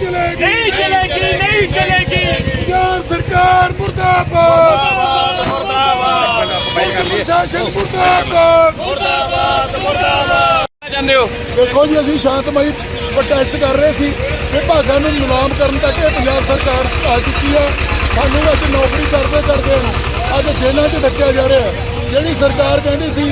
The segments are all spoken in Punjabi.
ਧੱਕੇਸ਼ਾਹੀ ਨਹੀਂ ਚਲੇਗੀ। ਨਹੀਂ ਚਲੇਗੀ ਨਹੀਂ ਚਲੇਗੀ। ਪੰਜਾਬ ਸਰਕਾਰ ਮੁਰਦਾਬਾਦ। ਮੁਰਦਾਬਾਦ ਪ੍ਰਸ਼ਾਸਨ ਮੁਰਦਾਬਾਦ। ਮੁਰਦਾਬਾਦ। ਮੁਰਦਾਬਾਦ ਜਾਂਦੇ ਹੋ। ਦੇਖੋ ਜੀ ਅਸੀਂ ਸ਼ਾਂਤਮਈ ਪ੍ਰੋਟੈਸਟ ਕਰ ਰਹੇ ਸੀ ਵਿਭਾਗਾਂ ਨੂੰ ਨਿਲਾਮ ਕਰਨ ਤੱਕ ਇਹ ਪੰਜਾਬ ਸਰਕਾਰ ਆ ਚੁੱਕੀ ਆ। ਸਾਨੂੰ ਅੱਜ ਨੌਕਰੀ ਕਰਦੇ ਕਰਦੇ ਨੂੰ ਅੱਜ ਜੇਲ੍ਹਾਂ 'ਚ ਡੱਕਿਆ ਜਾ ਰਿਹਾ ਜਿਹੜੀ ਸਰਕਾਰ ਕਹਿੰਦੀ ਸੀ,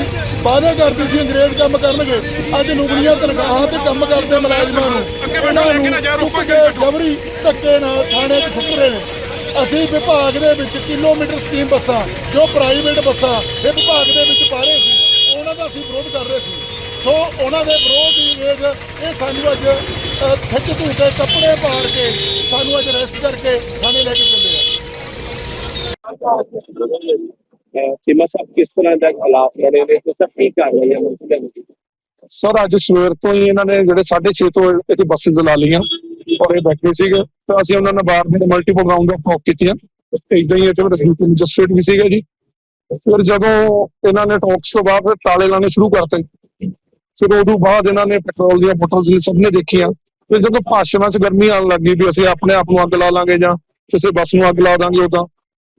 ਵਾਅਦੇ ਕਰਦੀ ਸੀ ਅੰਗਰੇਜ਼ ਕੰਮ ਕਰਨਗੇ, ਅੱਜ ਨੁਗਲੀਆਂ ਤਨਖਾਹਾਂ ਤੇ ਕੰਮ ਕਰਦੇ ਮੁਲਾਜ਼ਮਾਂ ਨੂੰ, ਇਹਨਾਂ ਨੂੰ ਚੁੱਕ ਕੇ ਜਬਰੀ ਧੱਕੇ ਨਾਲ ਥਾਣੇ 'ਚ ਸੁੱਟ ਰਹੇ ਨੇ। ਅਸੀਂ ਵਿਭਾਗ ਦੇ ਵਿੱਚ ਕਿਲੋਮੀਟਰ ਸਕੀਮ ਬੱਸਾਂ, ਜੋ ਪ੍ਰਾਈਵੇਟ ਬੱਸਾਂ ਇਹ ਵਿਭਾਗ ਦੇ ਵਿੱਚ ਪਾ ਰਹੇ ਸੀ, ਉਹਨਾਂ ਦਾ ਅਸੀਂ ਵਿਰੋਧ ਕਰ ਰਹੇ ਸੀ। ਸੋ ਉਹਨਾਂ ਦੇ ਵਿਰੋਧ ਦੀ ਵੇਗ, ਇਹ ਸਾਨੂੰ ਅੱਜ ਖਿੱਚ ਧੂ ਕੇ ਕੱਪੜੇ ਪਾੜ ਕੇ ਸਾਨੂੰ ਅੱਜ ਅਰੈਸਟ ਕਰਕੇ ਥਾਣੇ ਲੈ ਕੇ ਚੱਲੇ ਆ। ਚੀਮਾ ਸਾਹਿਬ ਕਿਸ ਤਰ੍ਹਾਂ ਦਾ ਹਾਲਾਤ ਬਣੇ ਨੇ ਤੇ ਸਭ ਕੀ ਕਰ ਰਹੀ ਹੈ ਸਰ ਅੱਜ ਸਵੇਰ ਤੋਂ ਹੀ ਇਹਨਾਂ ਨੇ ਜਿਹੜੇ 6:30 ਤੋਂ ਇੱਥੇ ਬੱਸਿਸ ਲਾ ਲਈਆਂ ਔਰ ਇਹ ਬੈਠੇ ਸੀਗੇ। ਤਾਂ ਅਸੀਂ ਉਹਨਾਂ ਨਾਲ ਬਾਹਰ ਦੇ ਮਲਟੀਪਲ ਰਾਉਂਡ ਆਫ ਟਾਕ ਕੀਤੀਆਂ। ਇਦਾਂ ਹੀ ਇੱਥੇ ਰਸਮੀ ਮੈਜਿਸਟ੍ਰੇਟ ਵੀ ਸੀਗਾ ਜੀ। ਫਿਰ ਜਦੋਂ ਇਹਨਾਂ ਨੇ ਟਾਕਸ ਤੋਂ ਬਾਅਦ ਫਿਰ ਤਾਲੇ ਲਾਣੇ ਸ਼ੁਰੂ ਕਰਤੇ। ਫਿਰ ਉਦੋਂ ਬਾਅਦ ਇਹਨਾਂ ਨੇ ਪੈਟਰੋਲ ਦੀਆਂ ਬੋਟਲਸ ਸਭ ਨੇ ਦੇਖੀਆਂ। ਫਿਰ ਜਦੋਂ ਭਾਸ਼ਣਾਂ 'ਚ ਗਰਮੀ ਆਉਣ ਲੱਗੀ ਵੀ ਅਸੀਂ ਆਪਣੇ ਆਪ ਨੂੰ ਅੱਗ ਲਾ ਲਾਂਗੇ ਜਾਂ ਕਿਸੇ ਬੱਸ ਨੂੰ ਅੱਗ ਲਾ ਦਾਂਗੇ ਉਦਾਂ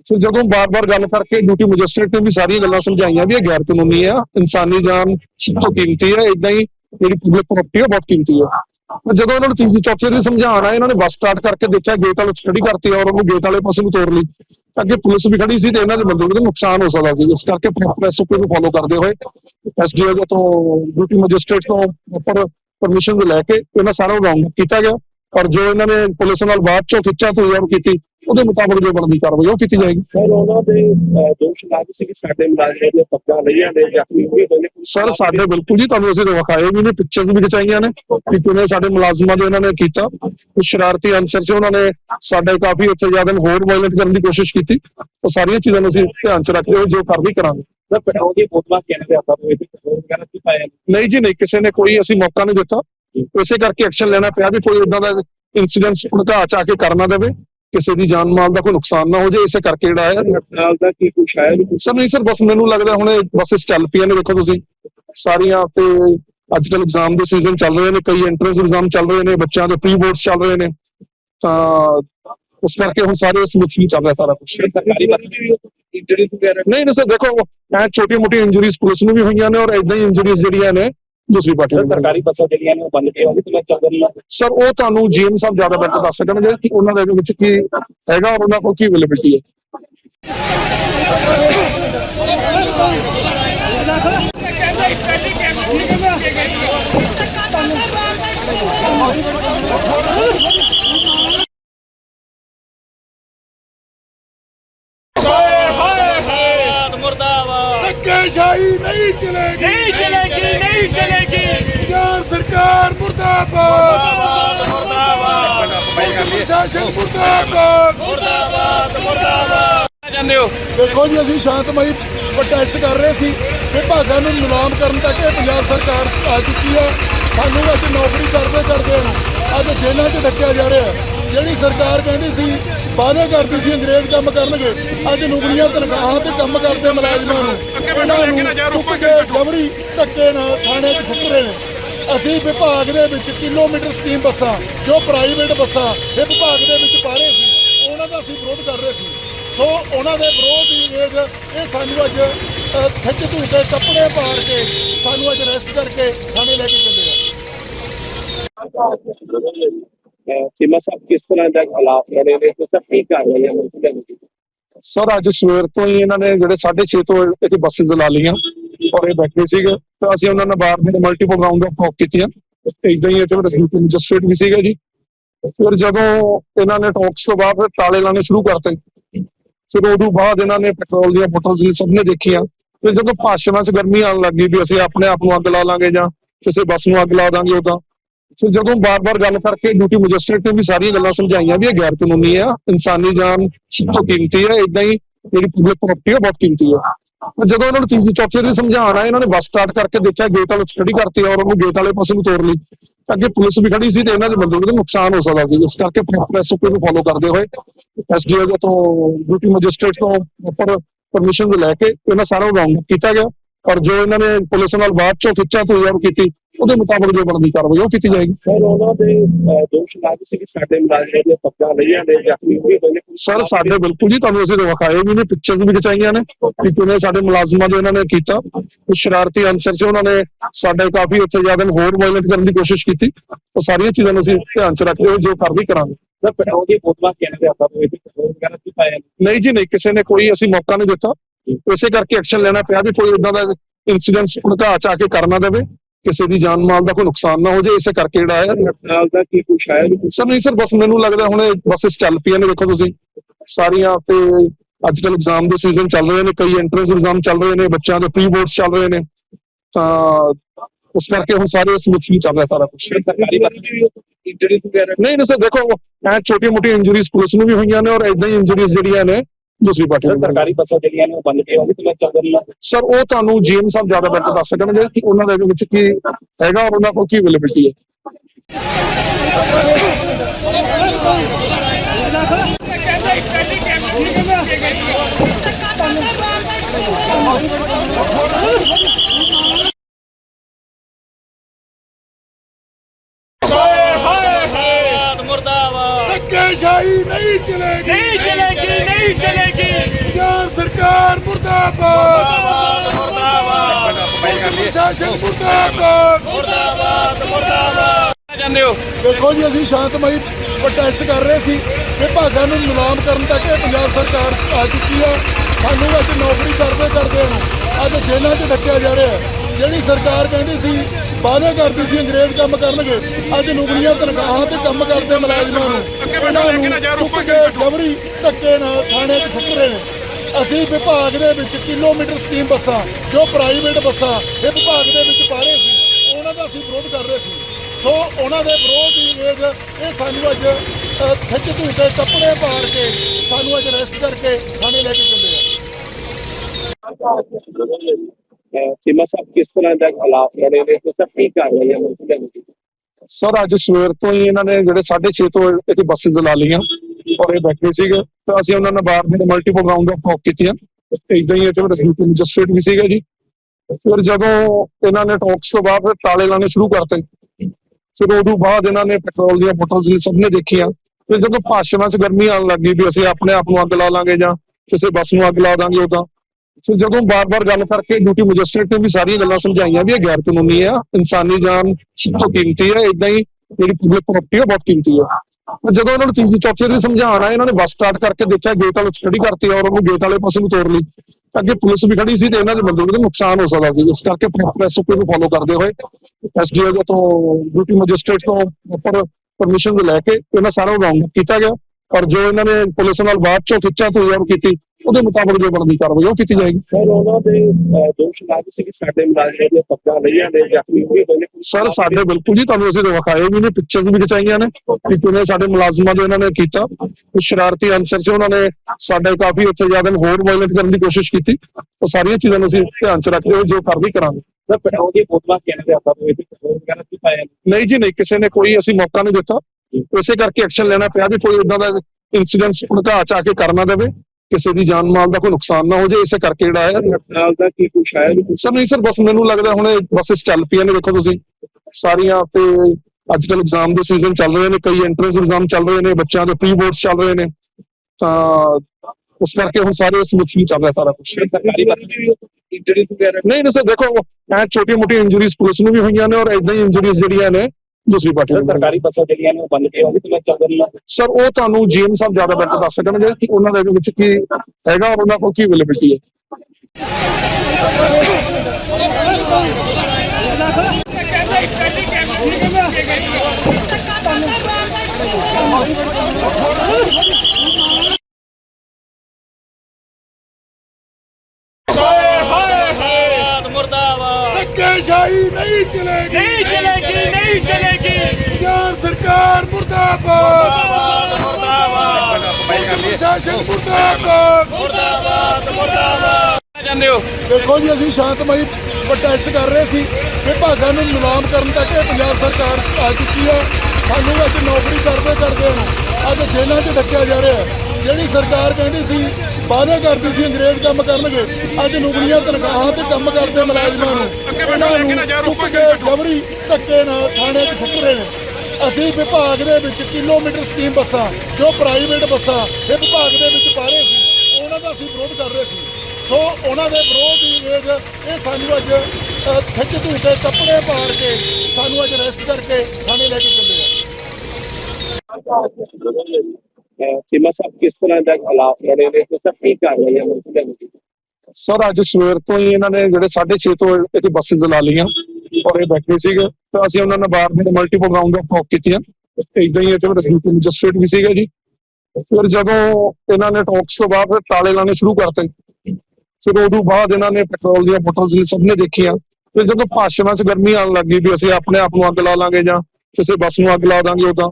ਫਿਰ ਜਦੋਂ ਬਾਰ-ਬਾਰ ਗੱਲ ਕਰਕੇ ਡਿਊਟੀ ਮੈਜਿਸਟ੍ਰੇਟ ਨੇ ਵੀ ਸਾਰੀਆਂ ਗੱਲਾਂ ਸਮਝਾਈਆਂ ਵੀ ਇਹ ਗੈਰ ਕਾਨੂੰਨੀ ਆ, ਇਨਸਾਨੀ ਜਾਨ ਸਭ ਤੋਂ ਕੀਮਤੀ ਹੈ ਇਦਾਂ ਹੀ ਜਿਹੜੀ ਪਬਲਿਕ ਪ੍ਰਾਪਰਟੀ ਹੈ ਬਹੁਤ ਕੀਮਤੀ ਆ। ਪਰ ਜਦੋਂ ਉਹਨਾਂ ਨੂੰ ਤੀਜੀ ਚੌਥੀ ਵਾਰੀ ਸਮਝਾਉਣ ਇਹਨਾਂ ਨੇ ਬੱਸ ਸਟਾਰਟ ਕਰਕੇ ਦੇਖਿਆ ਗੇਟ ਵਾਲੇ ਸਟੱਡੀ ਕਰਤੀ ਔਰ ਉਹਨੂੰ ਗੇਟ ਵਾਲੇ ਪਾਸੇ ਨੂੰ ਤੋੜ ਲਈ। ਤਾਂ ਅੱਗੇ ਪੁਲਿਸ ਵੀ ਖੜੀ ਸੀ ਤੇ ਇਹਨਾਂ ਦੇ ਬੰਦੇ ਨੂੰ ਨੁਕਸਾਨ ਹੋ ਸਕਦਾ ਸੀ। ਇਸ ਕਰਕੇ ਪ੍ਰੋਪਰ ਐਸਓਪੀ ਨੂੰ ਫੋਲੋ ਕਰਦੇ ਹੋਏ ਐਸਡੀਓ ਤੋਂ ਡਿਊਟੀ ਮੈਜਿਸਟ੍ਰੇਟ ਤੋਂ ਪ੍ਰੋਪਰ ਪਰਮਿਸ਼ਨ ਲੈ ਕੇ ਇਹਨਾਂ ਸਾਰਾ ਰਾਉਂਡ ਕੀਤਾ ਗਿਆ। ਪਰ ਜੋ ਇਹਨਾਂ ਨੇ ਪੁਲਿਸ ਨਾਲ ਬਾਅਦ ਚੋਂ ਖਿੱਚਾ ਤੋੜ ਕੀਤੀ ਉਹਦੇ ਮੁਤਾਬਕ ਜੋ ਬਣਦੀ ਕਾਰਵਾਈ ਉਹ ਕੀਤੀ ਜਾਏਗੀ। ਸਰ ਉਹਨਾਂ ਦੇ ਦੋਸ਼ ਲਾਗ ਸੀ ਕਿ ਸਾਡੇ ਮੁਲਾਜ਼ਮਾਂ ਦੀਆਂ ਪੱਗਾਂ ਲਈਆਂ ਨੇ ਜ਼ਖਮੀ ਹੋਏ ਹੋਏ ਨੇ ਸਰ ਸਾਡੇ ਬਿਲਕੁਲ ਜੀ ਤੁਹਾਨੂੰ ਅਸੀਂ ਵਿਖਾਏ ਵੀ ਨੇ ਪਿਕਚਰਸ ਵੀ ਖਿਚਾਈਆਂ ਨੇ ਕਿ ਕਿਵੇਂ ਸਾਡੇ ਮੁਲਾਜ਼ਮਾਂ ਦੇ ਇਹਨਾਂ ਨੇ ਕੀਤਾ। ਕੁਝ ਸ਼ਰਾਰਤੀ ਅਨਸਰ ਸੀ ਉਹਨਾਂ ਨੇ ਸਾਡੇ ਕਾਫੀ ਉੱਥੇ ਜ਼ਿਆਦਾ ਹੋਰ ਵਾਇਲੈਂਟ ਕਰਨ ਦੀ ਕੋਸ਼ਿਸ਼ ਕੀਤੀ। ਉਹ ਸਾਰੀਆਂ ਚੀਜ਼ਾਂ ਨੂੰ ਅਸੀਂ ਧਿਆਨ ਚ ਰੱਖਦੇ ਹੋਏ ਜੋ ਕਰਨੀ ਕਰਾਂਗੇ। ਸਰ ਪੈਟਰੋਲ ਦੀ ਬੋਤਲਾਂ ਕਹਿੰਦੇ ਆਪਾਂ ਨੂੰ ਇਹ ਪੈਟਰੋਲ ਵਗੈਰਾ ਕੀ ਪਾਇਆ? ਨਹੀਂ ਜੀ ਨਹੀਂ ਕਿਸੇ ਨੇ ਕੋਈ ਅਸੀਂ ਮੌਕਾ ਨਹੀਂ ਦਿੱਤਾ। ਇਸੇ ਕਰਕੇ ਐਕਸ਼ਨ ਲੈਣਾ ਪਿਆ ਵੀ ਕੋਈ ਇਦਾਂ ਦਾ ਇਨਸੀਡੈਂਟ ਭੜਕਾ ਚ ਆ ਕੇ ਕਰ ਨਾ ਦੇਵੇ। ਕਿਸੇ ਦੀ ਜਾਨ ਮਾਲ ਦਾ ਕੋਈ ਨੁਕਸਾਨ ਨਾ ਹੋ ਜਾਏ ਇਸੇ ਕਰਕੇ ਜਿਹੜਾ ਹੈ। ਨਾਲ ਦਾ ਕੀ ਕੁਛ ਹੈ? ਸਰ ਨਹੀਂ ਸਰ ਬਸ ਮੈਨੂੰ ਲੱਗਦਾ ਹੁਣ ਇਹ ਬੱਸਸ ਚੱਲ ਪਈਆਂ ਨੇ ਦੇਖੋ ਤੁਸੀਂ। ਸਾਰੀਆਂ ਤੇ ਅੱਜ ਕੱਲ ਐਗਜ਼ਾਮ ਦੇ ਸੀਜ਼ਨ ਚੱਲ ਰਹੇ ਨੇ ਕਈ ਐਂਟਰੈਂਸ ਐਗਜ਼ਾਮ ਚੱਲ ਰਹੇ ਨੇ ਬੱਚਿਆਂ ਦੇ ਪ੍ਰੀ ਬੋਰਡਸ ਚੱਲ ਰਹੇ ਨੇ। ਤਾਂ ਉਸ ਕਰਕੇ ਹੁਣ ਸਾਰੇ ਸਮੁੱਚੀ ਚੱਲ ਰਿਹਾ ਸਾਰਾ ਕੁਝ ਸਰਕਾਰੀ ਬੱਸ ਇੰਜਰੀ ਵਗੈਰਾ? ਨਹੀਂ ਨਹੀਂ ਸਰ ਦੇਖੋ ਇਹ ਛੋਟੀ ਮੋਟੀ ਇੰਜਰੀਜ਼ ਪੁਲਿਸ ਨੂੰ ਵੀ ਹੋਈਆਂ ਨੇ ਔਰ ਇਦਾਂ ਹੀ ਇੰਜਰੀਜ਼ ਜਿਹੜੀਆਂ ਨੇ ਦੂਸਰੀ ਪਾਰਟੀ। ਸਰਕਾਰੀ ਬੱਸਾਂ ਜਿਹੜੀਆਂ ਨੇ ਉਹ ਬੰਦ ਕੀਤੀਆਂ ਉਹਦੇ ਤੇ ਚੱਲ ਰਹੀਆਂ ਸਰ ਉਹ ਤੁਹਾਨੂੰ ਜੀਐਮ ਸਾਹਿਬ ਜ਼ਿਆਦਾ ਬੈਟਰ ਦੱਸ ਸਕਣਗੇ ਕਿ ਉਹਨਾਂ ਦੇ ਵਿੱਚ ਕੀ ਹੈਗਾ ਔਰ ਉਹਨਾਂ ਕੋਲ ਕੀ ਅਵੇਲੇਬਿਲਟੀ ਹੈ ਮੁਰਦਾਬਾਦ ਮੁਰਦਾਬਾਦ ਧੱਕੇਸ਼ਾਹੀ ਨਹੀਂ ਚਲੇਗੀ ਨਹੀਂ ਚਲੇਗੀ ਨਹੀਂ ਚਲੇਗੀ ਪੰਜਾਬ ਸਰਕਾਰ ਮੁਰਦਾਬਾਦ ਮੁਰਦਾਬਾਦ ਪ੍ਰਸ਼ਾਸਨ ਮੁਰਦਾਬਾਦ ਮੁਰਦਾਬਾਦ ਮੁਰਦਾਬਾਦ ਜਾਂਦੇ ਹੋ? ਦੇਖੋ ਜੀ ਅਸੀਂ ਸ਼ਾਂਤਮਈ ਪ੍ਰੋਟੈਸਟ ਕਰ ਰਹੇ ਸੀ। ਵਿਭਾਗਾਂ ਨੂੰ ਨਿਲਾਮ ਕਰਨ ਤੱਕ ਇਹ ਪੰਜਾਬ ਸਰਕਾਰ ਆ ਚੁੱਕੀ ਆ ਸਾਨੂੰ ਅੱਜ ਨੌਕਰੀ ਕਰਦੇ ਕਰਦੇ ਨੂੰ ਅੱਜ ਜੇਲ੍ਹਾਂ 'ਚ ਡੱਕਿਆ ਜਾ ਰਿਹਾ ਜਿਹੜੀ ਸਰਕਾਰ ਕਹਿੰਦੀ ਸੀ ਵਾਅਦੇ ਕਰਦੀ ਸੀ ਅੰਗਰੇਜ਼ ਕੰਮ ਕਰਨਗੇ ਅੱਜ ਨੁਗਲੀਆਂ ਤਨਖਾਹਾਂ ਤੇ ਕੰਮ ਕਰਦੇ ਮੁਲਾਜ਼ਮਾਂ ਨੂੰ। ਇਹਨਾਂ ਨੂੰ ਚੁੱਕ ਕੇ ਜਬਰੀ ਧੱਕੇ ਨਾਲ ਥਾਣੇ 'ਚ ਸੁੱਟ ਰਹੇ ਨੇ। ਅਸੀਂ ਵਿਭਾਗ ਦੇ ਵਿੱਚ ਕਿਲੋਮੀਟਰ ਸਕੀਮ ਬੱਸਾਂ ਜੋ ਪ੍ਰਾਈਵੇਟ ਬੱਸਾਂ ਇਹ ਵਿਭਾਗ ਦੇ ਵਿੱਚ ਪਾ ਰਹੇ ਸੀ ਉਹਨਾਂ ਦਾ ਅਸੀਂ ਵਿਰੋਧ ਕਰ ਰਹੇ ਸੀ। ਸੋ ਉਹਨਾਂ ਦੇ ਵਿਰੋਧ ਦੀ ਵੇਗ ਇਹ ਸਾਨੂੰ ਅੱਜ ਖਿੱਚ ਧੂ ਕੇ ਕੱਪੜੇ ਪਾੜ ਕੇ ਸਾਨੂੰ ਅੱਜ ਅਰੈਸਟ ਕਰਕੇ ਥਾਣੇ ਲੈ ਕੇ ਚੱਲੇ ਆ। ਚੀਮਾ ਸਾਹਿਬ ਕਿਸ ਤਰ੍ਹਾਂ ਦਾ ਹਾਲਾਤ ਬਣੇ ਨੇ? ਤੇ ਸਭ ਕੀ ਕਰ ਰਹੀ ਹੈ ਮੁੰਡੇ ਨੂੰ? ਸਰ ਅੱਜ ਸਵੇਰ ਤੋਂ ਹੀ ਇਹਨਾਂ ਨੇ ਜਿਹੜੇ 6:30 ਤੋਂ ਇੱਥੇ ਬੱਸਿਸ ਲਾ ਲਈਆਂ ਔਰ ਇਹ ਬੈਠੇ ਸੀਗੇ। ਤਾਂ ਅਸੀਂ ਉਹਨਾਂ ਨਾਲ ਬਾਹਰ ਦੇ ਮਲਟੀਪਲ ਰਾਉਂਡ ਆਫ ਟਾਕ ਕੀਤੀਆਂ ਇਦਾਂ ਹੀ ਇੱਥੇ ਰਸਮੀ ਮੈਜਿਸਟ੍ਰੇਟ ਵੀ ਸੀਗਾ ਜੀ। ਫਿਰ ਜਦੋਂ ਇਹਨਾਂ ਨੇ ਟਾਕਸ ਤੋਂ ਬਾਅਦ ਫਿਰ ਤਾਲੇ ਲਾਣੇ ਸ਼ੁਰੂ ਕਰਤੇ। ਫਿਰ ਉਦੋਂ ਬਾਅਦ ਇਹਨਾਂ ਨੇ ਪੈਟਰੋਲ ਦੀਆਂ ਬੋਟਲਸ ਵੀ ਸਭ ਨੇ ਦੇਖੀਆਂ। ਫਿਰ ਜਦੋਂ ਭਾਸ਼ਣਾਂ 'ਚ ਗਰਮੀ ਆਉਣ ਲੱਗੀ ਵੀ ਅਸੀਂ ਆਪਣੇ ਆਪ ਨੂੰ ਅੱਗ ਲਾ ਲਾਂਗੇ ਜਾਂ ਕਿਸੇ ਬੱਸ ਨੂੰ ਅੱਗ ਲਾ ਦਾਂਗੇ ਉਦਾਂ ਫਿਰ ਜਦੋਂ ਬਾਰ-ਬਾਰ ਗੱਲ ਕਰਕੇ ਡਿਊਟੀ ਮੈਜਿਸਟ੍ਰੇਟ ਨੇ ਵੀ ਸਾਰੀਆਂ ਗੱਲਾਂ ਸਮਝਾਈਆਂ ਵੀ ਇਹ ਗੈਰ ਕਾਨੂੰਨੀ ਆ। ਇਨਸਾਨੀ ਜਾਨ ਸਭ ਤੋਂ ਕੀਮਤੀ ਹੈ ਇਦਾਂ ਹੀ ਜਿਹੜੀ ਪਬਲਿਕ ਪ੍ਰਾਪਰਟੀ ਹੈ ਬਹੁਤ ਕੀਮਤੀ ਹੈ ਜਦੋਂ ਉਹਨਾਂ ਨੂੰ ਤੀਜੀ ਚੌਥੀ ਵਾਰੀ ਸਮਝਾਉਣ ਇਹਨਾਂ ਨੇ ਬੱਸ ਸਟਾਰਟ ਕਰਕੇ ਦੇਖਿਆ ਗੇਟ ਵਾਲੇ ਸਟੱਡੀ ਕਰਤੀ ਔਰ ਉਹਨੂੰ ਗੇਟ ਵਾਲੇ ਪਾਸੇ ਨੂੰ ਤੋੜ ਲਈ। ਤਾਂ ਅੱਗੇ ਪੁਲਿਸ ਵੀ ਖੜੀ ਸੀ ਤੇ ਇਹਨਾਂ ਦੇ ਬੰਦੇ ਨੂੰ ਨੁਕਸਾਨ ਹੋ ਸਕਦਾ ਸੀ। ਇਸ ਕਰਕੇ ਪ੍ਰੋਪਰ ਨੂੰ ਫੋਲੋ ਕਰਦੇ ਹੋਏ ਐਸਡੀਓ ਤੋਂ ਡਿਊਟੀ ਮੈਜਿਸਟ੍ਰੇਟ ਤੋਂ ਪ੍ਰੋਪਰ ਪਰਮਿਸ਼ਨ ਲੈ ਕੇ ਇਹਨਾਂ ਸਾਰਾ ਰਾਉਂਡ ਕੀਤਾ ਗਿਆ। ਔਰ ਜੋ ਇਹਨਾਂ ਨੇ ਪੁਲਿਸ ਨਾਲ ਬਾਅਦ ਚੋਂ ਖਿੱਚਾ ਤੋੜ ਕੀਤੀ ਉਹਦੇ ਮੁਤਾਬਕ ਜੋ ਬਣਦੀ ਕਾਰਵਾਈ ਉਹ ਕੀਤੀ ਜਾਏਗੀ। ਸਰ ਉਹਨਾਂ ਦੇ ਦੋਸ਼ ਲੱਗ ਸੀ ਕਿ ਸਾਡੇ ਮੁਲਾਜ਼ਮਾਂ ਦੀਆਂ ਪੱਗਾਂ ਲਈਆਂ ਨੇ ਜ਼ਖਮੀ ਵੀ ਹੋਏ ਨੇ ਸਰ ਸਾਡੇ ਬਿਲਕੁਲ ਜੀ ਤੁਹਾਨੂੰ ਅਸੀਂ ਵਿਖਾਏ ਵੀ ਨੇ ਪਿਕਚਰਸ ਵੀ ਖਿਚਾਈਆਂ ਨੇ ਕਿ ਕਿਵੇਂ ਸਾਡੇ ਮੁਲਾਜ਼ਮਾਂ ਦੇ ਇਹਨਾਂ ਨੇ ਕੀਤਾ। ਕੁਝ ਸ਼ਰਾਰਤੀ ਅਨਸਰ ਸੀ ਉਹਨਾਂ ਨੇ ਸਾਡੇ ਕਾਫੀ ਉੱਥੇ ਜ਼ਿਆਦਾ ਹੋਰ ਵਾਇਲੈਂਟ ਕਰਨ ਦੀ ਕੋਸ਼ਿਸ਼ ਕੀਤੀ। ਉਹ ਸਾਰੀਆਂ ਚੀਜ਼ਾਂ ਨੂੰ ਅਸੀਂ ਧਿਆਨ ਚ ਰੱਖਦੇ ਹੋਏ ਜੋ ਕਾਰਵਾਈ ਕਰਾਂਗੇ। ਸਰ ਪੈਟਰੋਲ ਦੀ ਬੋਤਲਾਂ ਕਹਿੰਦੇ ਆਪਾਂ ਨੂੰ ਇਹ ਪੈਟਰੋਲ ਵਗੈਰਾ ਕੀ ਪਾਇਆ ਨਹੀਂ? ਜੀ ਨਹੀਂ ਕਿਸੇ ਨੇ ਕੋਈ ਅਸੀਂ ਮੌਕਾ ਨਹੀਂ ਦਿੱਤਾ। ਇਸੇ ਕਰਕੇ ਐਕਸ਼ਨ ਲੈਣਾ ਪਿਆ ਵੀ ਕੋਈ ਇਦਾਂ ਦਾ ਇਨਸੀਡੈਂਟ ਭੜਕਾ ਚ ਆ ਕੇ ਕਰ ਨਾ ਦੇਵੇ। ਕਿਸੇ ਦੀ ਜਾਨ ਮਾਲ ਦਾ ਕੋਈ ਨੁਕਸਾਨ ਨਾ ਹੋ ਜਾਏ ਇਸੇ ਕਰਕੇ ਜਿਹੜਾ ਹੈ। ਨਾਲ ਦਾ ਕੀ ਕੁਛ ਹੈ? ਸਰ ਨਹੀਂ ਸਰ ਬਸ ਮੈਨੂੰ ਲੱਗਦਾ ਹੁਣ ਇਹ ਬੱਸਸ ਚੱਲ ਪਈਆਂ ਨੇ ਦੇਖੋ ਤੁਸੀਂ। ਸਾਰੀਆਂ ਤੇ ਅੱਜ ਕੱਲ ਐਗਜ਼ਾਮ ਦੇ ਸੀਜ਼ਨ ਚੱਲ ਰਹੇ ਨੇ ਕਈ ਐਂਟਰੈਂਸ ਐਗਜ਼ਾਮ ਚੱਲ ਰਹੇ ਨੇ ਬੱਚਿਆਂ ਦੇ ਪ੍ਰੀ ਬੋਰਡਸ ਚੱਲ ਰਹੇ ਨੇ। ਤਾਂ ਉਸ ਕਰਕੇ ਹੁਣ ਸਾਰੇ ਸਮੂਥਲੀ ਚੱਲ ਰਿਹਾ ਸਾਰਾ ਕੁਝ ਸਰਕਾਰੀ ਇੰਟਰਵਿਊ ਵਗੈਰਾ ਨਹੀਂ ਨਹੀਂ ਸਰ ਦੇਖੋ ਐ ਛੋਟੀ ਮੋਟੀ ਇੰਜਰੀਜ਼ ਪੁਲਿਸ ਨੂੰ ਵੀ ਹੋਈਆਂ ਨੇ ਔਰ ਇਦਾਂ ਹੀ ਇੰਜਰੀਜ਼ ਜਿਹੜੀਆਂ ਨੇ ਦੂਸਰੀ ਪਾਰਟੀ ਨੂੰ। ਸਰਕਾਰੀ ਬੱਸਾਂ ਜਿਹੜੀਆਂ ਨੇ ਉਹ ਬੰਦ ਕੇ ਹੋਣਗੇ ਤੇ ਮੈਂ ਚੱਲ ਰਹੀਆਂ ਸਰ ਉਹ ਤੁਹਾਨੂੰ ਜੀਐਮ ਸਾਹਿਬ ਜ਼ਿਆਦਾ ਕੇ ਦੱਸ ਸਕਣਗੇ ਕਿ ਉਹਨਾਂ ਦੇ ਵਿੱਚ ਕੀ ਹੈਗਾ ਔਰ ਉਹਨਾਂ ਕੋਲ ਕੀ ਅਵੇਲੇਬਿਲਟੀ ਹੈ। ਮੁਰਦਾਬਾਦ। ਧੱਕੇਸ਼ਾਹੀ ਨਹੀਂ ਚਲੇਗੀ। ਨਹੀਂ ਚਲੇਗੀ ਨਹੀਂ ਚਲੇਗੀ। ਸਰਕਾਰ ਮੁਰਦਾਬਾਦ ਮੁਰਦਾਬਾਦ। ਪ੍ਰਸ਼ਾਸਨ ਮੁਰਦਾਬਾਦ। ਮੁਰਦਾਬਾਦ ਮੁਰਦਾਬਾਦ। ਜਾਂਦੇ ਹੋ? ਦੇਖੋ ਜੀ ਅਸੀਂ ਸ਼ਾਂਤਮਈ ਪ੍ਰੋਟੈਸਟ ਕਰ ਰਹੇ ਸੀ ਵਿਭਾਗਾਂ ਨੂੰ ਨਿਲਾਮ ਕਰਨ ਤੱਕ ਇਹ ਪੰਜਾਬ ਸਰਕਾਰ ਆ ਚੁੱਕੀ ਆ। ਸਾਨੂੰ ਅੱਜ ਨੌਕਰੀ ਕਰਦੇ ਕਰਦੇ ਨੂੰ ਅੱਜ ਜੇਲ੍ਹਾਂ 'ਚ ਡੱਕਿਆ ਜਾ ਰਿਹਾ ਹੈ। ਜਿਹੜੀ ਸਰਕਾਰ ਕਹਿੰਦੀ ਸੀ ਵਾਅਦੇ ਕਰਦੀ ਸੀ ਅੰਗਰੇਜ਼ ਕੰਮ ਕਰਨਗੇ ਅੱਜ ਨੁਗਲੀਆਂ ਤਨਖਾਹਾਂ ਤੇ ਕੰਮ ਕਰਦੇ ਮੁਲਾਜ਼ਮਾਂ ਨੂੰ ਇਹਨਾਂ ਨੂੰ ਚੁੱਕ ਕੇ ਜਬਰੀ ਧੱਕੇ ਨਾਲ ਥਾਣੇ 'ਚ ਸੁੱਟ ਰਹੇ ਨੇ। ਅਸੀਂ ਵਿਭਾਗ ਦੇ ਵਿੱਚ ਕਿਲੋਮੀਟਰ ਸਕੀਮ ਬੱਸਾਂ ਜੋ ਪ੍ਰਾਈਵੇਟ ਬੱਸਾਂ ਇਹ ਵਿਭਾਗ ਦੇ ਵਿੱਚ ਪਾ ਰਹੇ ਸੀ ਉਹਨਾਂ ਦਾ ਅਸੀਂ ਵਿਰੋਧ ਕਰ ਰਹੇ ਸੀ। ਸੋ ਉਹਨਾਂ ਦੇ ਵਿਰੋਧ ਦੀ ਵੇਗ ਇਹ ਸਾਨੂੰ ਅੱਜ ਖਿੱਚ ਧੂ ਕੇ ਕੱਪੜੇ ਪਾੜ ਕੇ ਸਾਨੂੰ ਅੱਜ ਅਰੈਸਟ ਕਰਕੇ ਥਾਣੇ ਲੈ ਕੇ ਚੱਲੇ ਆ। ਸੀਮਾ ਸਾਹਿਬ ਕਿਸ ਤਰ੍ਹਾਂ ਦਾ ਹਾਲਾਤ ਬਣੇ ਨੇ ਤੇ ਸਭ ਕੀ ਕਰ ਰਹੇ ਹਨ ਮੁਸਲਿਮ ਸਰ ਅੱਜ ਸਵੇਰ ਤੋਂ ਹੀ ਇਹਨਾਂ ਨੇ ਜਿਹੜੇ 6:30 ਤੋਂ ਇੱਥੇ ਬੱਸਿਸ ਲਾ ਲਈਆਂ। ਔਰ ਇਹ ਬੈਠੇ ਸੀਗੇ, ਤਾਂ ਅਸੀਂ ਉਹਨਾਂ ਨਾਲ ਬਾਹਰ ਦੇ ਮਲਟੀਪਲ ਰਾਉਂਡ ਆਫ ਟਾਕ ਕੀਤੀਆਂ। ਇਦਾਂ ਹੀ ਇੱਥੇ ਰੈਸਕਿਊ ਮੈਜਿਸਟ੍ਰੇਟ ਵੀ ਸੀਗਾ ਜੀ। ਫਿਰ ਜਦੋਂ ਇਹਨਾਂ ਨੇ ਟਾਕਸ ਤੋਂ ਬਾਅਦ ਤਾਲੇ ਲਾਣੇ ਸ਼ੁਰੂ ਕਰਤੇ। ਫਿਰ ਉਦੋਂ ਬਾਅਦ ਇਹਨਾਂ ਨੇ ਪੈਟਰੋਲ ਦੀਆਂ ਬੋਤਲਸ ਵੀ ਸਭ ਨੇ ਦੇਖੀਆਂ। ਫਿਰ ਜਦੋਂ ਭਾਸ਼ਣਾਂ 'ਚ ਗਰਮੀ ਆਉਣ ਲੱਗੀ ਵੀ ਅਸੀਂ ਆਪਣੇ ਆਪ ਨੂੰ ਅੱਗ ਲਾ ਲਾਂਗੇ ਜਾਂ ਕਿਸੇ ਬੱਸ ਨੂੰ ਅੱਗ ਲਾ ਦਾਂਗੇ ਉਦਾਂ। ਫਿਰ ਜਦੋਂ ਬਾਰ-ਬਾਰ ਗੱਲ ਕਰਕੇ ਡਿਊਟੀ ਮੈਜਿਸਟ੍ਰੇਟ ਨੇ ਵੀ ਸਾਰੀਆਂ ਗੱਲਾਂ ਸਮਝਾਈਆਂ ਵੀ ਇਹ ਗੈਰ ਕਾਨੂੰਨੀ ਆ, ਇਨਸਾਨੀ ਜਾਨ ਸਭ ਤੋਂ ਕੀਮਤੀ ਆ। ਇਦਾਂ ਹੀ ਜਿਹੜੀ ਪਬਲਿਕ ਪ੍ਰਾਪਰਟੀ ਹੈ ਬਹੁਤ ਕੀਮਤੀ ਆ। ਜਦੋਂ ਇਹਨਾਂ ਨੂੰ ਤੀਜੀ ਚੌਥੀ ਵਾਰੀ ਸਮਝਾਉਣ ਇਹਨਾਂ ਨੇ ਬੱਸ ਸਟਾਰਟ ਕਰਕੇ ਦੇਖਿਆ ਗੇਟ ਵਾਲੇ ਸਟੱਡੀ ਕਰਤੀ ਔਰ ਉਹਨੂੰ ਗੇਟ ਵਾਲੇ ਪਾਸੇ ਨੂੰ ਤੋੜ ਲਈ। ਤਾਂ ਅੱਗੇ ਪੁਲਿਸ ਵੀ ਖੜੀ ਸੀ ਤੇ ਇਹਨਾਂ ਦੇ ਬੰਦੇ ਨੂੰ ਨੁਕਸਾਨ ਹੋ ਸਕਦਾ ਸੀ। ਇਸ ਕਰਕੇ ਪ੍ਰੋਪਰ ਐਸਓਪੀ ਨੂੰ ਫੋਲੋ ਕਰਦੇ ਹੋਏ ਐਸਡੀਓ ਤੋਂ ਡਿਊਟੀ ਮੈਜਿਸਟ੍ਰੇਟ ਤੋਂ ਪ੍ਰੋਪਰ ਪਰਮਿਸ਼ਨ ਲੈ ਕੇ ਇਹਨਾਂ ਸਾਰਾ ਰਾਉਂਡ ਕੀਤਾ ਗਿਆ। ਔਰ ਜੋ ਇਹਨਾਂ ਨੇ ਪੁਲਿਸ ਨਾਲ ਬਾਅਦ ਚੋਂ ਖਿੱਚਾ ਤੋੜ ਕੀਤੀ ਉਹਦੇ ਮੁਤਾਬਕ ਜੋ ਬਣਦੀ ਕਾਰਵਾਈ ਉਹ ਕੀਤੀ ਜਾਏਗੀ। ਸਰ ਉਹਨਾਂ ਦੇ ਅਹ, ਦੋਸ਼ ਲੱਗ ਸੀ ਕਿ ਸਾਡੇ ਮੁਲਾਜ਼ਮਾਂ ਦੀਆਂ ਪੱਗਾਂ ਲਈਆਂ ਨੇ ਜ਼ਖਮੀ ਵੀ ਹੋਏ ਨੇ ਸਰ ਸਾਡੇ ਬਿਲਕੁਲ ਜੀ ਤੁਹਾਨੂੰ ਅਸੀਂ ਵਿਖਾਏ ਵੀ ਨੇ ਪਿਕਚਰਸ ਵੀ ਖਿਚਾਈਆਂ ਨੇ ਕਿ ਕਿਵੇਂ ਸਾਡੇ ਮੁਲਾਜ਼ਮਾਂ ਦੇ ਇਹਨਾਂ ਨੇ ਕੀਤਾ। ਕੁਝ ਸ਼ਰਾਰਤੀ ਅਨਸਰ ਸੀ ਉਹਨਾਂ ਨੇ ਸਾਡੇ ਕਾਫੀ ਉੱਥੇ ਜ਼ਿਆਦਾ ਹੋਰ ਵਾਇਲੈਂਟ ਕਰਨ ਦੀ ਕੋਸ਼ਿਸ਼ ਕੀਤੀ। ਉਹ ਸਾਰੀਆਂ ਚੀਜ਼ਾਂ ਨੂੰ ਅਸੀਂ ਧਿਆਨ ਚ ਰੱਖਦੇ ਹੋਏ ਜੋ ਕਾਰਵਾਈ ਕਰਾਂਗੇ। ਸਰ ਪੈਟਰੋਲ ਦੀ ਬੋਤਲਾਂ ਕਹਿੰਦੇ ਆਪਾਂ ਨੂੰ ਇਹ ਪੈਟਰੋਲ ਵਗੈਰਾ ਕੀ ਪਾਇਆ ਨਹੀਂ ਜੀ ਨਹੀਂ ਕਿਸੇ ਨੇ ਕੋਈ ਅਸੀਂ ਮੌਕਾ ਨਹੀਂ ਦਿੱਤਾ। ਇਸੇ ਕਰਕੇ ਐਕਸ਼ਨ ਲੈਣਾ ਪਿਆ ਵੀ ਕੋਈ ਇਦਾਂ ਦਾ ਇਨਸੀਡੈਂਟ ਭੜਕਾ ਚ ਆ ਕੇ ਕਰ ਨਾ ਦੇਵੇ। ਕਿਸੇ ਦੀ ਜਾਨ ਮਾਲ ਦਾ ਕੋਈ ਨੁਕਸਾਨ ਨਾ ਹੋ ਜਾਏ ਇਸੇ ਕਰਕੇ ਜਿਹੜਾ ਹੈ। ਨਾਲ ਦਾ ਕੀ ਕੁਛ ਹੈ? ਸਰ ਨਹੀਂ ਸਰ ਬਸ ਮੈਨੂੰ ਲੱਗਦਾ ਹੁਣ ਇਹ ਬੱਸਸ ਚੱਲ ਪਈਆਂ ਨੇ ਦੇਖੋ ਤੁਸੀਂ। ਸਾਰੀਆਂ ਤੇ ਅੱਜ ਕੱਲ ਐਗਜ਼ਾਮ ਦੇ ਸੀਜ਼ਨ ਚੱਲ ਰਹੇ ਨੇ ਕਈ ਐਂਟਰੈਂਸ ਐਗਜ਼ਾਮ ਚੱਲ ਰਹੇ ਨੇ ਬੱਚਿਆਂ ਦੇ ਪ੍ਰੀ ਬੋਰਡਸ ਚੱਲ ਰਹੇ ਨੇ। ਤਾਂ ਉਸ ਕਰਕੇ ਹੁਣ ਸਾਰੇ ਸਮੂਥਲੀ ਚੱਲ ਰਿਹਾ ਸਾਰਾ ਕੁਝ ਸਰਕਾਰੀ ਵਗੈਰਾ? ਨਹੀਂ ਨਹੀਂ ਸਰ ਦੇਖੋ ਐ ਛੋਟੀ ਮੋਟੀ ਇੰਜਰੀਜ਼ ਪੁਲਿਸ ਨੂੰ ਵੀ ਹੋਈਆਂ ਨੇ ਔਰ ਇਦਾਂ ਹੀ ਇੰਜਰੀਜ਼ ਜਿਹੜੀਆਂ ਨੇ ਦੂਸਰੀ ਪਾਰਟੀ। ਸਰਕਾਰੀ ਬੱਸਾਂ ਜਿਹੜੀਆਂ ਨੇ ਉਹ ਬੰਦ ਕੇ ਹੋਣਗੇ ਤੇ ਮੈਂ ਚੱਲ ਰਹੀਆਂ ਸਰ ਉਹ ਤੁਹਾਨੂੰ ਜੀਐਮ ਸਾਹਿਬ ਜ਼ਿਆਦਾ ਕੇ ਦੱਸ ਸਕਣਗੇ ਕਿ ਉਹਨਾਂ ਦੇ ਵਿੱਚ ਕੀ ਹੈਗਾ ਔਰ ਉਹਨਾਂ ਕੋਲ ਕੀ ਅਵੇਲੇਬਿਲਟੀ ਹੈ। ਧੱਕੇਸ਼ਾਹੀ ਨਹੀਂ ਚਲੇਗੀ। ਨਹੀਂ ਚਲੇਗੀ ਨਹੀਂ ਚਲੇਗੀ। ਪੰਜਾਬ ਸਰਕਾਰ ਮੁਰਦਾਬਾਦ। ਮੁਰਦਾਬਾਦ ਪ੍ਰਸ਼ਾਸਨ ਮੁਰਦਾਬਾਦ। ਮੁਰਦਾਬਾਦ। ਮੁਰਦਾਬਾਦ ਜਾਂਦੇ ਹੋ? ਦੇਖੋ ਜੀ ਅਸੀਂ ਸ਼ਾਂਤਮਈ ਪ੍ਰੋਟੈਸਟ ਕਰ ਰਹੇ ਸੀ ਵਿਭਾਗਾਂ ਨੂੰ ਨਿਲਾਮ ਕਰਨ ਤੱਕ ਇਹ ਪੰਜਾਬ ਸਰਕਾਰ ਆ ਚੁੱਕੀ ਆ ਸਾਨੂੰ ਅੱਜ ਨੌਕਰੀ ਕਰਦੇ ਕਰਦੇ ਅੱਜ ਜੇਲ੍ਹਾਂ 'ਚ ਡੱਕਿਆ ਜਾ ਰਿਹਾ ਹੈ। ਜਿਹੜੀ ਸਰਕਾਰ ਕਹਿੰਦੀ ਸੀ ਵਾਅਦੇ ਕਰਦੀ ਸੀ, ਅੰਗਰੇਜ਼ ਕੰਮ ਕਰਨਗੇ। ਅੱਜ ਨੁਗਲੀਆਂ ਤਨਖਾਹਾਂ ਤੇ ਕੰਮ ਕਰਦੇ ਮੁਲਾਜ਼ਮਾਂ ਨੂੰ। ਇਹਨਾਂ ਨੂੰ ਚੁੱਕ ਕੇ ਜਬਰੀ ਧੱਕੇ ਨਾਲ ਥਾਣੇ 'ਚ ਸੁੱਟ ਰਹੇ ਨੇ। ਅਸੀਂ ਵਿਭਾਗ ਦੇ ਵਿੱਚ ਕਿਲੋਮੀਟਰ ਸਕੀਮ ਬੱਸਾਂ, ਜੋ ਪ੍ਰਾਈਵੇਟ ਬੱਸਾਂ, ਇਹ ਵਿਭਾਗ ਦੇ ਵਿੱਚ ਪਾ ਰਹੇ ਸੀ। ਉਹਨਾਂ ਦਾ ਅਸੀਂ ਵਿਰੋਧ ਕਰ ਰਹੇ ਸੀ। ਸੋ ਉਹਨਾਂ ਦੇ ਵਿਰੋਧ ਦੀ ਵੇਗ ਇਹ ਸਾਨੂੰ ਅੱਜ ਖਿੱਚ ਧੂ ਕੇ ਕੱਪੜੇ ਪਾੜ ਕੇ ਸਾਨੂੰ ਅੱਜ ਅਰੈਸਟ ਕਰਕੇ ਥਾਣੇ ਲੈ ਕੇ ਚੱਲੇ ਆ। ਸੀਮਾ ਸਾਹਿਬ ਕਿਸ ਤਰ੍ਹਾਂ ਦਾ ਖਿਲਾਫ ਰਹੇ ਨੇ ਤੇ ਸਭ ਕੀ ਕਰ ਰਹੇ ਹਨ ਸਰ, ਅੱਜ ਸਵੇਰ ਤੋਂ ਹੀ ਇਹਨਾਂ ਨੇ ਜਿਹੜੇ 6:30 ਤੋਂ ਇੱਥੇ ਬੱਸਿਸ ਲਾ ਲਈਆਂ ਔਰ ਇਹ ਬੈਠੇ ਸੀਗੇ। ਤਾਂ ਅਸੀਂ ਉਹਨਾਂ ਨਾਲ ਬਾਹਰ ਦੇ ਮਲਟੀਪਲ ਰਾਉਂਡ ਆਫ ਟਾਕ ਕੀਤੀਆਂ ਇਦਾਂ ਹੀ ਇੱਥੇ ਰੈਸਕਿਊ ਮੈਜਿਸਟ੍ਰੇਟ ਵੀ ਸੀਗਾ ਜੀ। ਫਿਰ ਜਦੋਂ ਇਹਨਾਂ ਨੇ ਟਾਕਸ ਤੋਂ ਬਾਅਦ ਫਿਰ ਤਾਲੇ ਲਾਣੇ ਸ਼ੁਰੂ ਕਰਤੇ। ਫਿਰ ਉਦੋਂ ਬਾਅਦ ਇਹਨਾਂ ਨੇ ਪੈਟਰੋਲ ਦੀਆਂ ਬੋਟਲਸ ਵੀ ਸਭ ਨੇ ਦੇਖੀਆਂ। ਫਿਰ ਜਦੋਂ ਭਾਸ਼ਣਾਂ 'ਚ ਗਰਮੀ ਆਉਣ ਲੱਗੀ ਵੀ ਅਸੀਂ ਆਪਣੇ ਆਪ ਨੂੰ ਅੱਗ ਲਾ ਲਾਂਗੇ ਜਾਂ ਕਿਸੇ ਬੱਸ ਨੂੰ ਅੱਗ ਲਾ ਦਾਂਗੇ ਉਦਾਂ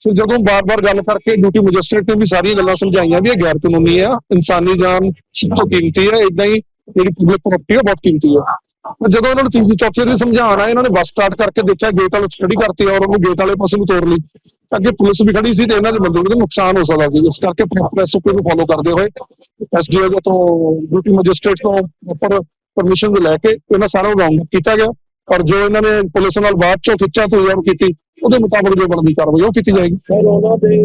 ਫਿਰ ਜਦੋਂ ਬਾਰ-ਬਾਰ ਗੱਲ ਕਰਕੇ ਡਿਊਟੀ ਮੈਜਿਸਟ੍ਰੇਟ ਨੇ ਵੀ ਸਾਰੀਆਂ ਗੱਲਾਂ ਸਮਝਾਈਆਂ ਵੀ ਇਹ ਗੈਰ ਕਾਨੂੰਨੀ ਆ ਇਨਸਾਨੀ ਜਾਨ ਸਭ ਤੋਂ ਕੀਮਤੀ ਹੈ ਇਦਾਂ ਹੀ ਜਿਹੜੀ ਪਬਲਿਕ ਪ੍ਰਾਪਰਟੀ ਹੈ ਬਹੁਤ ਕੀਮਤੀ ਹੈ ਪਰ ਜਦੋਂ ਇਹਨਾਂ ਨੂੰ ਤੀਜੀ ਚੌਥੀ ਵਾਰੀ ਸਮਝਾਉਣ ਆਏ ਇਹਨਾਂ ਨੇ ਬੱਸ ਸਟਾਰਟ ਕਰਕੇ ਦੇਖਿਆ ਗੇਟ ਵਾਲੇ ਸਟੱਡੀ ਕਰਤੀ ਔਰ ਉਹਨੂੰ ਗੇਟ ਵਾਲੇ ਪਾਸੇ ਨੂੰ ਤੋੜ ਲਈ ਅੱਗੇ ਪੁਲਿਸ ਵੀ ਖੜੀ ਸੀ ਤੇ ਇਹਨਾਂ ਦੇ ਬੰਦੇ ਨੂੰ ਨੁਕਸਾਨ ਹੋ ਸਕਦਾ ਸੀ ਇਸ ਕਰਕੇ ਪ੍ਰੋਪਰ ਐਸਓਪੀ ਨੂੰ ਫੋਲੋ ਕਰਦੇ ਹੋਏ ਐਸਡੀਓ ਤੋਂ ਡਿਊਟੀ ਮੈਜਿਸਟ੍ਰੇਟ ਤੋਂ ਪ੍ਰੋਪਰ ਪਰਮਿਸ਼ਨ ਲੈ ਕੇ ਇਹਨਾਂ ਸਾਰਾ ਨੂੰ ਰਾਉਂਡ ਕੀਤਾ ਗਿਆ ਪਰ ਜੋ ਇਹਨਾਂ ਨੇ ਪੁਲਿਸ ਨਾਲ ਬਾਅਦ ਚੋਂ ਖਿੱਚਾ ਤੋਇਆ ਕੀਤੀ ਉਹਦੇ ਮੁਤਾਬਕ ਜੋ ਬਣਦੀ ਕਾਰਵਾਈ ਉਹ ਕੀਤੀ ਜਾਏਗੀ। ਸਰ ਉਹਨਾਂ ਦੇ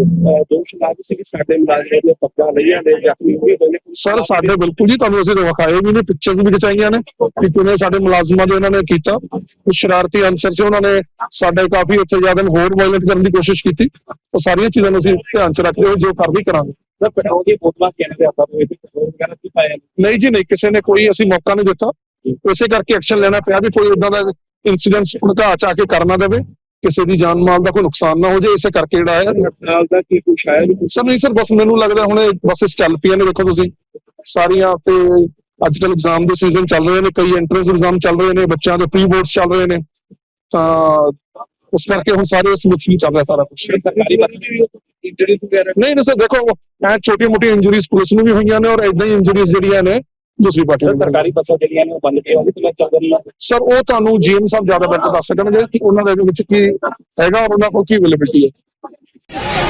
ਦੋਸ਼ ਲੱਗ ਸੀ ਕਿ ਸਾਡੇ ਮੁਲਾਜ਼ਮਾਂ ਦੀਆਂ ਪੱਗਾਂ ਲਈਆਂ ਨੇ ਜ਼ਖਮੀ ਹੋਏ ਹੋਏ ਨੇ ਸਰ ਸਾਡੇ ਬਿਲਕੁਲ ਜੀ ਤੁਹਾਨੂੰ ਅਸੀਂ ਵਿਖਾਏ ਵੀ ਨੇ ਪਿਕਚਰਸ ਵੀ ਖਿਚਾਈਆਂ ਨੇ ਕਿ ਕਿਵੇਂ ਸਾਡੇ ਮੁਲਾਜ਼ਮਾਂ ਦੇ ਇਹਨਾਂ ਨੇ ਕੀਤਾ। ਕੁਝ ਸ਼ਰਾਰਤੀ ਅਨਸਰ ਸੀ ਉਹਨਾਂ ਨੇ ਸਾਡੇ ਕਾਫੀ ਉੱਥੇ ਜ਼ਿਆਦਾ ਨੂੰ ਹੋਰ ਵਾਇਲੈਂਟ ਕਰਨ ਦੀ ਕੋਸ਼ਿਸ਼ ਕੀਤੀ। ਉਹ ਸਾਰੀਆਂ ਚੀਜ਼ਾਂ ਨੂੰ ਅਸੀਂ ਧਿਆਨ ਚ ਰੱਖਦੇ ਹੋਏ ਜੋ ਕਾਰਵਾਈ ਕਰਾਂਗੇ। ਸਰ ਪੈਟਰੋਲ ਦੀ ਬੋਤਲਾਂ ਕਹਿੰਦੇ ਆਪਾਂ ਨੂੰ ਇੱਥੇ ਪੈਟਰੋਲ ਵਗੈਰਾ ਕੀ ਪਾਇਆ ਨਹੀਂ ਜੀ ਨਹੀਂ ਕਿਸੇ ਨੇ ਕੋਈ ਅਸੀਂ ਮੌਕਾ ਨਹੀਂ ਦਿੱਤਾ। ਇਸੇ ਕਰਕੇ ਐਕਸ਼ਨ ਲੈਣਾ ਪਿਆ ਵੀ ਕੋਈ ਇਦਾਂ ਦਾ ਇਨਸੀਡੈਂਟ ਭੜਕਾ ਚ ਆ ਕੇ ਕਰ ਨਾ ਦੇਵੇ। ਕਿਸੇ ਦੀ ਜਾਨ ਮਾਲ ਦਾ ਕੋਈ ਨੁਕਸਾਨ ਨਾ ਹੋ ਜਾਏ ਇਸੇ ਕਰਕੇ ਜਿਹੜਾ ਹੈ। ਨਾਲ ਦਾ ਕੀ ਕੁਛ ਨਹੀਂ ਸਰ ਨਹੀਂ ਸਰ ਬਸ ਮੈਨੂੰ ਲੱਗਦਾ ਹੁਣ ਬੱਸਸ ਚੱਲ ਪਈਆਂ ਨੇ ਦੇਖੋ ਤੁਸੀਂ। ਸਾਰੀਆਂ ਤੇ ਅੱਜ ਕੱਲ ਐਗਜ਼ਾਮ ਦੇ ਸੀਜ਼ਨ ਚੱਲ ਰਹੇ ਨੇ ਕਈ ਐਂਟਰੈਂਸ ਐਗਜ਼ਾਮ ਚੱਲ ਰਹੇ ਨੇ ਬੱਚਿਆਂ ਦੇ ਪ੍ਰੀ ਬੋਰਡਸ ਚੱਲ ਰਹੇ ਨੇ। ਤਾਂ ਉਸ ਕਰਕੇ ਹੁਣ ਸਾਰੇ ਸਮੁੱਚੀ ਚੱਲ ਰਿਹਾ ਸਾਰਾ ਕੁਝ ਸਰਕਾਰੀ ਇੰਟਰਵਿਊ ਵਗੈਰਾ? ਨਹੀਂ ਨਹੀਂ ਸਰ ਦੇਖੋ ਐ ਛੋਟੀ ਮੋਟੀ ਇੰਜਰੀਜ਼ ਪੁਲਿਸ ਨੂੰ ਵੀ ਹੋਈਆਂ ਨੇ ਔਰ ਇਦਾਂ ਹੀ ਇੰਜਰੀਜ਼ ਜਿਹੜੀਆਂ ਨੇ ਦੂਸਰੀ ਪਾਰਟੀ ਨੂੰ। ਸਰਕਾਰੀ ਬੱਸਾਂ ਜਿਹੜੀਆਂ ਨੇ ਉਹ ਬੰਦ ਕੀਤੀਆਂ ਮੈਂ ਚੱਲ ਰਹੀ ਹਾਂ ਸਰ ਉਹ ਤੁਹਾਨੂੰ ਜੀਐਮ ਸਾਹਿਬ ਜ਼ਿਆਦਾ ਬੈਟਰ ਦੱਸ ਸਕਣਗੇ ਕਿ ਉਹਨਾਂ ਦੇ ਵਿੱਚ ਕੀ ਹੈਗਾ ਔਰ ਉਹਨਾਂ ਕੋਲ ਕੀ ਅਵੇਲੇਬਿਲਟੀ ਹੈ